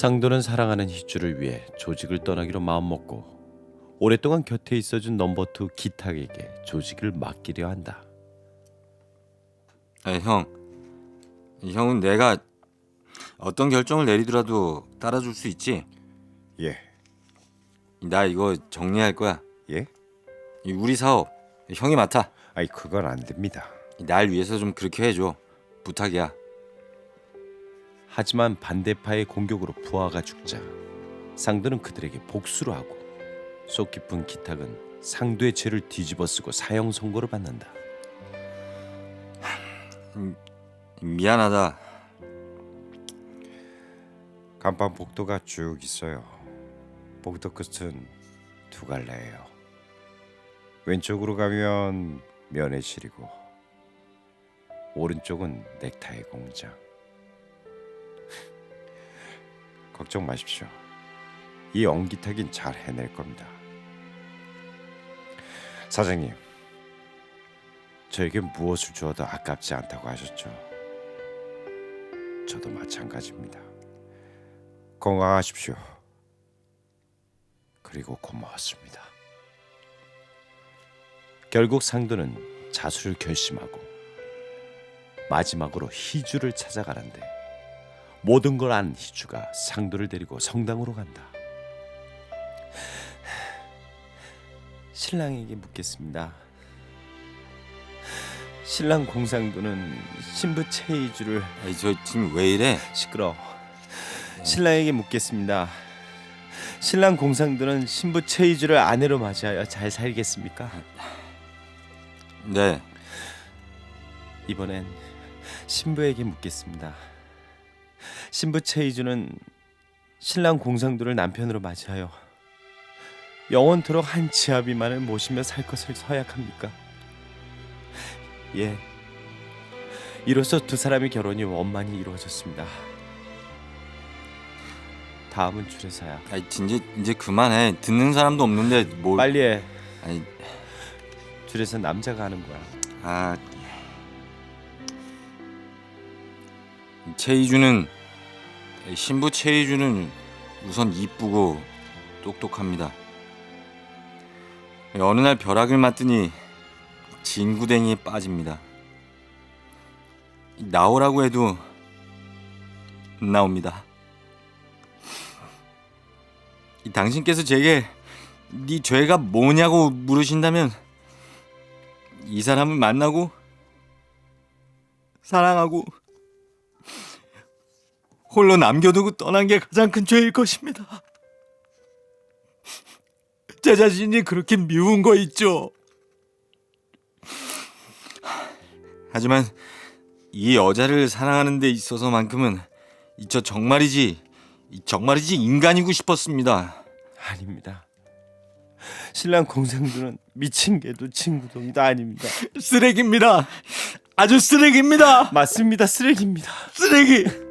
상도는 사랑하는 희주를 위해 조직을 떠나기로 마음먹고 오랫동안 곁에 있어준 넘버 투 기탁에게 조직을 맡기려 한다. 아, 형, 형은 내가 어떤 결정을 내리더라도 따라줄 수 있지? 예, 나 이거 정리할 거야. 예? 이 우리 사업 형이 맡아. 아이 그건 안 됩니다. 날 위해서 좀 그렇게 해줘. 부탁이야. 하지만 반대파의 공격으로 부하가 죽자 상도는 그들에게 복수를 하고 속 깊은 기탁은 상도의 죄를 뒤집어쓰고 사형 선고를 받는다. 미안하다. 간판 복도가 쭉 있어요. 복도 끝은 두 갈래예요. 왼쪽으로 가면 면회실이고 오른쪽은 넥타이 공장. 걱정 마십시오. 이 엉기타긴 잘 해낼 겁니다. 사장님, 저에게 무엇을 주어도 아깝지 않다고 하셨죠. 저도 마찬가지입니다. 건강하십시오. 그리고 고마웠습니다. 결국 상도는 자수를 결심하고 마지막으로 희주를 찾아가는데 모든 걸 안 희주가 상도를 데리고 성당으로 간다. 신랑에게 묻겠습니다. 신랑 공상도는 신부 최희주를 아니, 저 지금 왜 이래? 시끄러. 신랑에게 묻겠습니다. 신랑 공상도는 신부 최희주를 아내로 맞이하여 잘 살겠습니까? 네. 이번엔 신부에게 묻겠습니다. 신부 최희주는 신랑 공상도를 남편으로 맞이하여 영원토록 한 지아비만을 모시며 살 것을 서약합니까? 예. 이로써 두 사람의 결혼이 원만히 이루어졌습니다. 다음은 줄에서야. 아니, 이제 이제 그만해. 듣는 사람도 없는데 뭘? 빨리 해. 아니, 줄에서 남자가 하는 거야. 아. 최희주는 신부 최희주는 우선 이쁘고 똑똑합니다. 어느 날 벼락을 맞더니 진구댕이에 빠집니다. 나오라고 해도 나옵니다. 당신께서 제게 네 죄가 뭐냐고 물으신다면 이 사람을 만나고 사랑하고 홀로 남겨두고 떠난 게 가장 큰 죄일 것입니다. 제 자신이 그렇게 미운 거 있죠. 하지만 이 여자를 사랑하는 데 있어서만큼은 이 저 정말이지 이 정말이지 인간이고 싶었습니다. 아닙니다. 신랑 공상도는 미친 개도 친구동이도 아닙니다. 쓰레기입니다. 아주 쓰레기입니다. 맞습니다. 쓰레기입니다. 쓰레기.